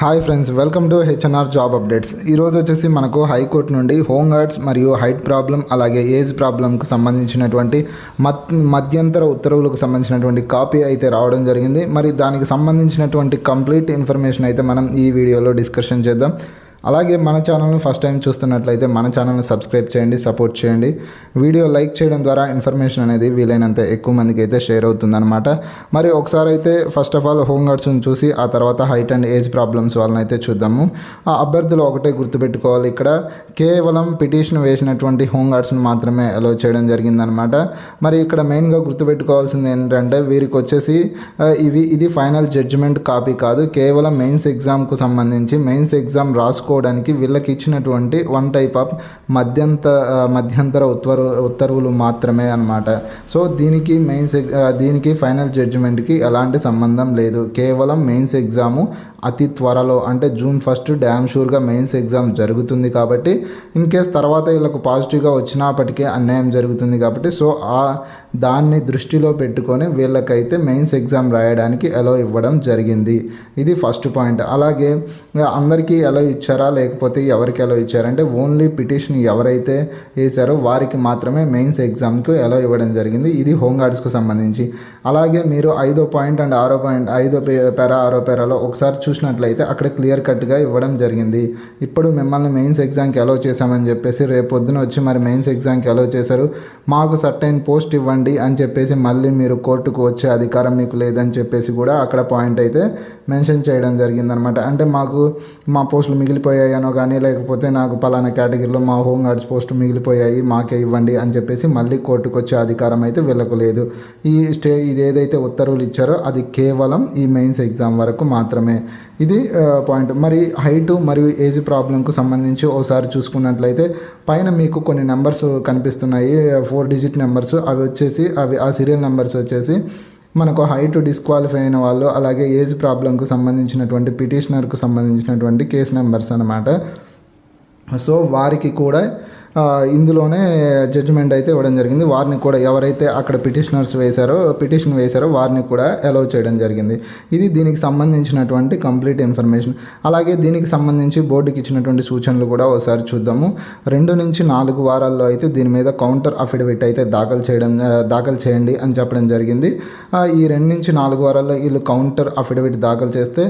Hi friends welcome to HNR job updates ఈరోజు వచ్చేసి మనకు హైకోర్టు నుండి హోమ్ గార్డ్స్ మరియు హైట్ ప్రాబ్లం అలాగే ఏజ్ ప్రాబ్లంకు సంబంధించినటువంటి మత్ మధ్యంతర ఉత్తర్వులకు సంబంధించినటువంటి కాపీ అయితే రావడం జరిగింది. మరి దానికి సంబంధించినటువంటి కంప్లీట్ ఇన్ఫర్మేషన్ అయితే మనం ఈ వీడియోలో డిస్కషన్ చేద్దాం. అలాగే మన ఛానల్ని ఫస్ట్ టైం చూస్తున్నట్లయితే మన ఛానల్ని సబ్స్క్రైబ్ చేయండి సపోర్ట్ చేయండి. వీడియో లైక్ చేయడం ద్వారా ఇన్ఫర్మేషన్ అనేది వీలైనంత ఎక్కువ మందికి అయితే షేర్ అవుతుందన్నమాట. మరి ఒకసారి అయితే ఫస్ట్ ఆఫ్ ఆల్ హోమ్ గార్డ్స్ని చూసి ఆ తర్వాత హైట్ అండ్ ఏజ్ ప్రాబ్లమ్స్ వాళ్ళని అయితే చూద్దాము. ఆ అభ్యర్థులు ఒకటే గుర్తుపెట్టుకోవాలి ఇక్కడ. కేవలం పిటిషన్ వేసినటువంటి హోమ్ గార్డ్స్ని మాత్రమే అలో చేయడం జరిగిందనమాట మరి ఇక్కడ మెయిన్గా గుర్తుపెట్టుకోవాల్సింది ఏంటంటే వీరికి వచ్చేసి ఇవి ఇది ఫైనల్ జడ్జిమెంట్ కాపీ కాదు. కేవలం మెయిన్స్ ఎగ్జామ్కు సంబంధించి మెయిన్స్ ఎగ్జామ్ రాసుకో రాసుకోవడానికి వీళ్ళకి ఇచ్చినటువంటి వన్ టైప్ ఆఫ్ మధ్యంత మధ్యంతర ఉత్తర్వు ఉత్తర్వులు మాత్రమే అన్నమాట. సో దీనికి మెయిన్స్ దీనికి ఫైనల్ జడ్జిమెంట్కి ఎలాంటి సంబంధం లేదు. కేవలం మెయిన్స్ ఎగ్జాము అతి త్వరలో అంటే జూన్ ఫస్ట్ డ్యామ్ షూర్గా మెయిన్స్ ఎగ్జామ్ జరుగుతుంది కాబట్టి ఇన్ కేస్ తర్వాత వీళ్ళకు పాజిటివ్గా వచ్చినప్పటికీ అన్యాయం జరుగుతుంది కాబట్టి సో ఆ దాన్ని దృష్టిలో పెట్టుకొని వీళ్ళకైతే మెయిన్స్ ఎగ్జామ్ రాయడానికి అలో ఇవ్వడం జరిగింది. ఇది ఫస్ట్ పాయింట్. అలాగే అందరికీ అలో ఇచ్చారా? లేకపోతే ఎవరికి అలో ఇచ్చారంటే ఓన్లీ పిటిషన్ ఎవరైతే వేశారో వారికి మాత్రమే మెయిన్స్ ఎగ్జామ్కు అలో ఇవ్వడం జరిగింది. ఇది హోంగార్డ్స్కు సంబంధించి. అలాగే మీరు ఐదో పాయింట్ అండ్ ఆరో పాయింట్ ఐదో పే- పెరా ఆరో పెరాలో ఒకసారి చూ చూసినట్లయితే అక్కడ క్లియర్ కట్గా ఇవ్వడం జరిగింది. ఇప్పుడు మిమ్మల్ని మెయిన్స్ ఎగ్జామ్కి అలో చేశామని చెప్పేసి రేపు పొద్దున వచ్చి మరి మెయిన్స్ ఎగ్జామ్కి అలో చేశారు. మాకు సర్టైన్ పోస్ట్ ఇవ్వండి అని చెప్పేసి మళ్ళీ మీరు కోర్టుకు వచ్చే అధికారం మీకు లేదని చెప్పేసి కూడా అక్కడ పాయింట్ అయితే మెన్షన్ చేయడం జరిగిందనమాట. అంటే మాకు మా పోస్టులు మిగిలిపోయాయనో కానీ లేకపోతే నాకు పలానా కేటగిరీలో మా హోమ్ గార్డ్స్ పోస్టు మిగిలిపోయాయి మాకే ఇవ్వండి అని చెప్పేసి మళ్ళీ కోర్టుకు వచ్చే అధికారం అయితే వీళ్ళకు లేదు ఈ స్టే ఇది ఏదైతే ఉత్తర్వులు ఇచ్చారో అది కేవలం ఈ మెయిన్స్ ఎగ్జామ్ వరకు మాత్రమే. ఇది పాయింట్ మరి హైట్ మరియు ఏజ్ ప్రాబ్లంకు సంబంధించి ఒకసారి చూసుకున్నట్లయితే పైన మీకు కొన్ని నెంబర్స్ కనిపిస్తున్నాయి ఫోర్ డిజిట్ నెంబర్స్ అవి వచ్చేసి అవి ఆ సీరియల్ నెంబర్స్ వచ్చేసి మనకు హైట్ డిస్క్వాలిఫై అయిన వాళ్ళు అలాగే ఏజ్ ప్రాబ్లంకు సంబంధించినటువంటి పిటిషనర్కు సంబంధించినటువంటి కేసు నెంబర్స్ అనమాట సో వారికి కూడా ఇందులోనే జడ్జిమెంట్ అయితే ఇవ్వడం జరిగింది. వారిని కూడా ఎవరైతే అక్కడ పిటిషనర్స్ వేశారో పిటిషన్ వేశారో వారిని కూడా అలౌ చేయడం జరిగింది. ఇది దీనికి సంబంధించినటువంటి కంప్లీట్ ఇన్ఫర్మేషన్ అలాగే దీనికి సంబంధించి బోర్డుకి ఇచ్చినటువంటి సూచనలు కూడా ఒకసారి చూద్దాము. రెండు నుంచి నాలుగు వారాల్లో అయితే దీని మీద కౌంటర్ అఫిడవిట్ అయితే దాఖలు చేయడం దాఖలు చేయండి అని చెప్పడం జరిగింది. ఈ రెండు నుంచి నాలుగు వారాల్లో వీళ్ళు కౌంటర్ అఫిడవిట్ దాఖలు చేస్తే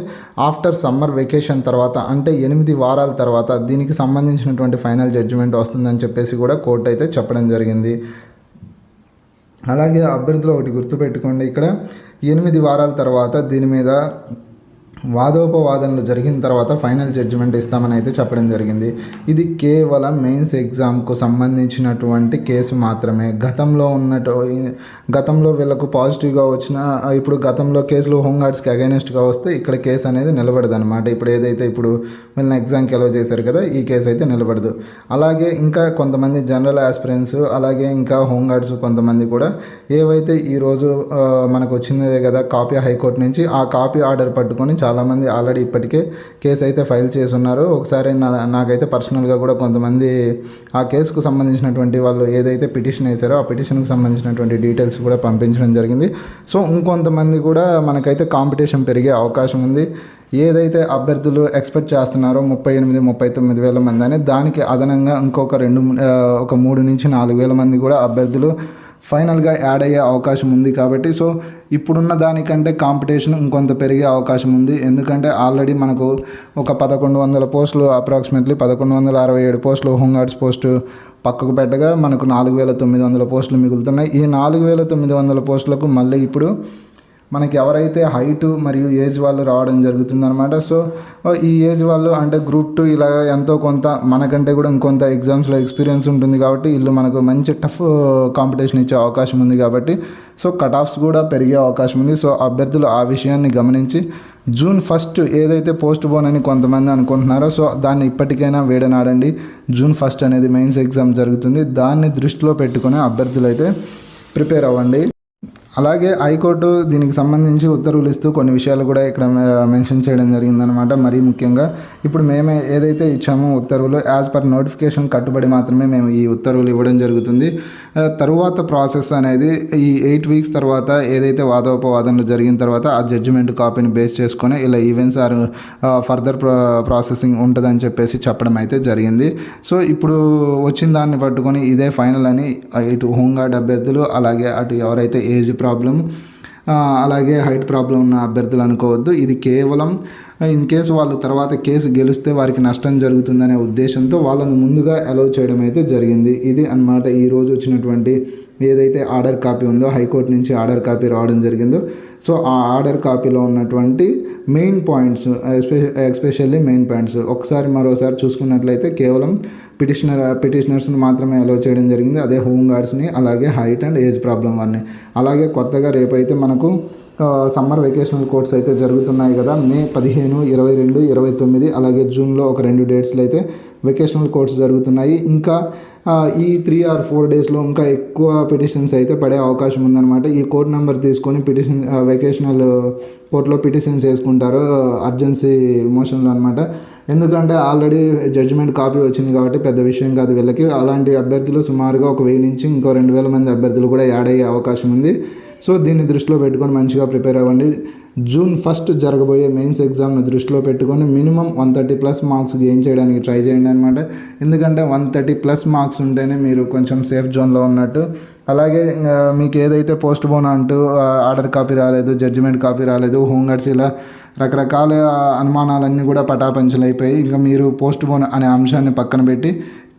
ఆఫ్టర్ సమ్మర్ వెకేషన్ తర్వాత అంటే ఎనిమిది వారాల తర్వాత దీనికి సంబంధించినటువంటి ఫైనల్ జడ్జిమెంట్ వస్తుందని చెప్పేసి కూడా కోర్టు అయితే చెప్పడం జరిగింది. అలాగే అభ్యర్థులు ఒకటి గుర్తుపెట్టుకోండి. ఇక్కడ ఎనిమిది వారాల తర్వాత దీని మీద వాదోపవాదనలు జరిగిన తర్వాత ఫైనల్ జడ్జిమెంట్ ఇస్తామని అయితే చెప్పడం జరిగింది. ఇది కేవలం మెయిన్స్ ఎగ్జామ్కు సంబంధించినటువంటి కేసు మాత్రమే. గతంలో ఉన్నట్టు గతంలో వీళ్ళకు పాజిటివ్గా వచ్చిన ఇప్పుడు గతంలో కేసులు హోంగార్డ్స్కి అగైనెస్ట్గా వస్తే ఇక్కడ కేసు అనేది నిలబడదు అనమాట ఇప్పుడు ఏదైతే ఇప్పుడు వీళ్ళని ఎగ్జామ్కి అలౌ చేశారు కదా ఈ కేసు అయితే నిలబడదు. అలాగే ఇంకా కొంతమంది జనరల్ ఆస్పిరెంట్స్ అలాగే ఇంకా హోంగార్డ్స్ కొంతమంది కూడా ఏవైతే ఈరోజు మనకు వచ్చిందే కదా కాపీ హైకోర్టు నుంచి ఆ కాపీ ఆర్డర్ పట్టుకొని చాలా చాలామంది ఆల్రెడీ ఇప్పటికే కేసు అయితే ఫైల్ చేసి ఉన్నారు ఒకసారి నా నాకైతే పర్సనల్గా కూడా కొంతమంది ఆ కేసుకు సంబంధించినటువంటి వాళ్ళు ఏదైతే పిటిషన్ వేశారో ఆ పిటిషన్కి సంబంధించినటువంటి డీటెయిల్స్ కూడా పంపించడం జరిగింది. సో ఇంకొంతమంది కూడా మనకైతే కాంపిటీషన్ పెరిగే అవకాశం ఉంది. ఏదైతే అభ్యర్థులు ఎక్స్పెక్ట్ చేస్తున్నారో ముప్పై ఎనిమిది ముప్పై తొమ్మిది వేల మంది అని దానికి అదనంగా ఇంకొక రెండు ఒక మూడు నుంచి నాలుగు వేల మంది కూడా అభ్యర్థులు ఫైనల్గా యాడ్ అయ్యే అవకాశం ఉంది కాబట్టి సో ఇప్పుడున్న దానికంటే కాంపిటీషన్ ఇంకొంత పెరిగే అవకాశం ఉంది. ఎందుకంటే ఆల్రెడీ మనకు ఒక పదకొండు వందల పోస్టులు అప్రాక్సిమేట్లీ పదకొండు వందల అరవై ఏడు పోస్టులు హోంగార్డ్స్ పోస్టు పక్కకు పెట్టగా మనకు నాలుగు వేల తొమ్మిది వందల పోస్టులు మిగులుతున్నాయి. ఈ నాలుగు వేల తొమ్మిది వందల పోస్టులకు మళ్ళీ ఇప్పుడు మనకి ఎవరైతే హైట్ మరియు ఏజ్ వాళ్ళు రావడం జరుగుతుందన్నమాట. సో ఈ ఏజ్ వాళ్ళు అంటే గ్రూప్ టూ ఇలా ఎంతో కొంత మనకంటే కూడా ఇంకొంత ఎగ్జామ్స్లో ఎక్స్పీరియన్స్ ఉంటుంది కాబట్టి వీళ్ళు మనకు మంచి టఫ్ కాంపిటీషన్ ఇచ్చే అవకాశం ఉంది కాబట్టి సో కట్ ఆఫ్స్ కూడా పెరిగే అవకాశం ఉంది. సో అభ్యర్థులు ఆ విషయాన్ని గమనించి జూన్ ఫస్ట్ ఏదైతే పోస్ట్ పోన్ అని కొంతమంది అనుకుంటున్నారో సో దాన్ని ఇప్పటికైనా వేడనాడండి. జూన్ ఫస్ట్ అనేది మెయిన్స్ ఎగ్జామ్ జరుగుతుంది. దాన్ని దృష్టిలో పెట్టుకుని అభ్యర్థులు అయితే ప్రిపేర్ అవ్వండి. అలాగే హైకోర్టు దీనికి సంబంధించి ఉత్తర్వులు ఇస్తూ కొన్ని విషయాలు కూడా ఇక్కడ మెన్షన్ చేయడం జరిగిందనమాట మరీ ముఖ్యంగా ఇప్పుడు మేమే ఏదైతే ఇచ్చామో ఉత్తర్వులు యాజ్ పర్ నోటిఫికేషన్ కట్టుబడి మాత్రమే మేము ఈ ఉత్తర్వులు ఇవ్వడం జరుగుతుంది. తరువాత ప్రాసెస్ అనేది ఈ ఎయిట్ వీక్స్ తర్వాత ఏదైతే వాదోపవాదనలు జరిగిన తర్వాత ఆ జడ్జిమెంట్ కాపీని బేస్ చేసుకొని ఇలా ఈవెంట్స్ ఆర్ ఫర్దర్ ప్రాసెసింగ్ ఉంటుందని చెప్పేసి చెప్పడం అయితే జరిగింది. సో ఇప్పుడు వచ్చిన దాన్ని పట్టుకొని ఇదే ఫైనల్ అని ఇటు హోంగార్డ్ అభ్యర్థులు అలాగే అటు ఎవరైతే ఏజ్ ప్రాబ్లం అలాగే హైట్ ప్రాబ్లం ఉన్న అభ్యర్థులు అనుకోవద్దు. ఇది కేవలం ఇన్ కేసు వాళ్ళు తర్వాత కేసు గెలిస్తే వారికి నష్టం జరుగుతుందనే ఉద్దేశంతో వాళ్ళను ముందుగా అలౌ చేయడం అయితే జరిగింది. ఇది అన్నమాట ఈరోజు వచ్చినటువంటి ఏదైతే ఆర్డర్ కాపీ ఉందో హైకోర్టు నుంచి ఆర్డర్ కాపీ రావడం జరిగిందో. సో ఆ ఆర్డర్ కాపీలో ఉన్నటువంటి main points especially main points ఒకసారి మరోసారి చూసుకున్నట్లయితే కేవలం పిటిషనర్ uh, పిటిషనర్స్ని మాత్రమే అలో చేయడం జరిగింది. అదే హోమ్ గార్డ్స్ని అలాగే హైట్ అండ్ ఏజ్ ప్రాబ్లం వారిని. అలాగే కొత్తగా రేపైతే మనకు సమ్మర్ వెకేషనల్ కోర్స్ అయితే జరుగుతున్నాయి కదా. మే పదిహేను ఇరవై రెండు ఇరవై తొమ్మిది అలాగే జూన్లో ఒక రెండు డేట్స్లో అయితే వెకేషనల్ కోర్ట్స్ జరుగుతున్నాయి. ఇంకా ఈ త్రీ ఆర్ ఫోర్ డేస్లో ఇంకా ఎక్కువ పిటిషన్స్ అయితే పడే అవకాశం ఉందన్నమాట. ఈ కోర్ట్ నెంబర్ తీసుకొని పిటిషన్ వెకేషనల్ కోర్టులో పిటిషన్స్ వేసుకుంటారు. అర్జెన్సీ మోషన్లో అనమాట ఎందుకంటే ఆల్రెడీ జడ్జిమెంట్ కాపీ వచ్చింది కాబట్టి పెద్ద విషయం కాదు వీళ్ళకి. అలాంటి అభ్యర్థులు సుమారుగా ఒక వెయ్యి నుంచి ఇంకో రెండు వేల మంది అభ్యర్థులు కూడా యాడ్ అయ్యే అవకాశం ఉంది. సో దీన్ని దృష్టిలో పెట్టుకొని మంచిగా ప్రిపేర్ అవ్వండి. జూన్ ఫస్ట్ జరగబోయే మెయిన్స్ ఎగ్జామ్ను దృష్టిలో పెట్టుకొని minimum one thirty plus marks gain చేయడానికి ట్రై చేయండి అనమాట ఎందుకంటే వన్ థర్టీ ప్లస్ మార్క్స్ ఉంటేనే మీరు కొంచెం సేఫ్ జోన్లో ఉన్నట్టు. అలాగే మీకు ఏదైతే పోస్ట్ పోన్ అంటూ ఆర్డర్ కాపీ రాలేదు జడ్జిమెంట్ కాపీ రాలేదు హోంగార్డ్స్ ఇలా రకరకాల అనుమానాలన్నీ కూడా పటాపంచలు అయిపోయి ఇంకా మీరు పోస్ట్ పోన్ అనే అంశాన్ని పక్కన పెట్టి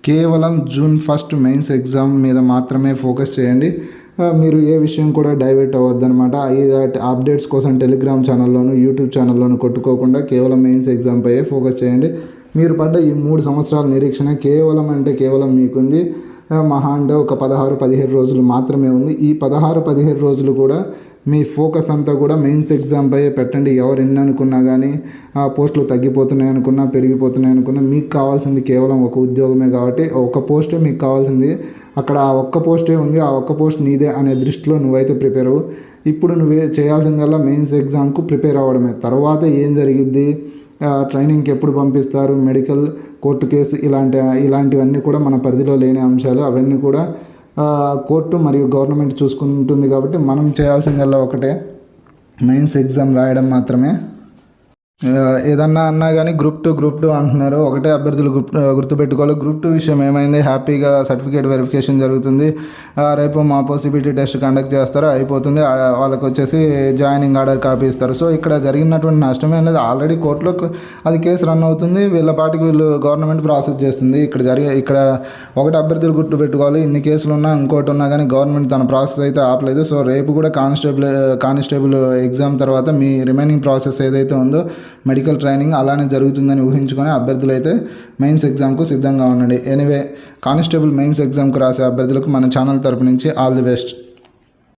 కేవలం జూన్ ఫస్ట్ మెయిన్స్ ఎగ్జామ్ మీద మాత్రమే ఫోకస్ చేయండి. మీరు ఏ విషయం కూడా డైవర్ట్ అవ్వద్దు అనమాట అప్డేట్స్ కోసం టెలిగ్రామ్ ఛానల్లోను యూట్యూబ్ ఛానల్లోను కొట్టుకోకుండా కేవలం మెయిన్స్ ఎగ్జామ్పై ఫోకస్ చేయండి. మీరు పడ్డ ఈ మూడు సంవత్సరాల నిరీక్షణ కేవలం అంటే కేవలం మీకుంది. మహా అంటే ఒక పదహారు పదిహేడు రోజులు మాత్రమే ఉంది. ఈ పదహారు పదిహేడు రోజులు కూడా మీ ఫోకస్ అంతా కూడా మెయిన్స్ ఎగ్జామ్పై పెట్టండి. ఎవరు ఎన్ని అనుకున్నా కానీ ఆ పోస్టులు తగ్గిపోతున్నాయి అనుకున్నా పెరిగిపోతున్నాయి అనుకున్నా మీకు కావాల్సింది కేవలం ఒక ఉద్యోగమే కాబట్టి ఒక పోస్టే మీకు కావాల్సింది. అక్కడ ఆ ఒక్క పోస్టే ఉంది. ఆ ఒక్క పోస్ట్ నీదే అనే దృష్టిలో నువ్వైతే ప్రిపేర్ అవ్వు. ఇప్పుడు నువ్వు చేయాల్సిందల్లా మెయిన్స్ ఎగ్జామ్కు ప్రిపేర్ అవ్వడమే. తర్వాత ఏం జరిగిద్ది? ట్రైనింగ్కి ఎప్పుడు పంపిస్తారు? మెడికల్ కోర్టు కేసు ఇలాంటి ఇలాంటివన్నీ కూడా మన పరిధిలో లేని అంశాలు అవన్నీ కూడా కోర్టు మరియు గవర్నమెంట్ చూసుకుంటుంది కాబట్టి మనం చేయాల్సిందల్లా ఒకటే. మెయిన్స్ ఎగ్జామ్ రాయడం మాత్రమే. ఏదన్నా అన్నా కానీ గ్రూప్ టూ గ్రూప్ టూ అంటున్నారు. ఒకటే అభ్యర్థులు గ్రూప్ గుర్తుపెట్టుకోవాలి. గ్రూప్ టూ విషయం ఏమైంది? హ్యాపీగా సర్టిఫికేట్ వెరిఫికేషన్ జరుగుతుంది. ఆ, రేపు మా పాసిబిలిటీ టెస్ట్ కండక్ట్ చేస్తారు. అయిపోతుంది. వాళ్ళకి వచ్చేసి జాయినింగ్ ఆర్డర్ కాపీ ఇస్తారు. సో ఇక్కడ జరిగినటువంటి నష్టమే అనేది ఆల్రెడీ కోర్టులో అది కేసు రన్ అవుతుంది. వీళ్ళ పాటికి వీళ్ళు గవర్నమెంట్ ప్రాసెస్ చేస్తుంది. ఇక్కడ జరిగే ఇక్కడ ఒకటి అభ్యర్థులు గుర్తు పెట్టుకోవాలి ఇన్ని కేసులు ఉన్నా ఇంకోటి ఉన్నా కానీ గవర్నమెంట్ తన ప్రాసెస్ అయితే ఆపలేదు. సో రేపు కూడా కానిస్టేబుల్ కానిస్టేబుల్ ఎగ్జామ్ తర్వాత మీ రిమైనింగ్ ప్రాసెస్ ఏదైతే ఉందో మెడికల్ ట్రైనింగ్ అలానే జరుగుతుందని ఊహించుకొని అభ్యర్థులు అయితే మెయిన్స్ ఎగ్జామ్కు సిద్ధంగా ఉండండి. ఎనీవే కానిస్టేబుల్ మెయిన్స్ ఎగ్జామ్కు రాసే అభ్యర్థులకు మన ఛానల్ తరపు నుంచి ఆల్ ది బెస్ట్.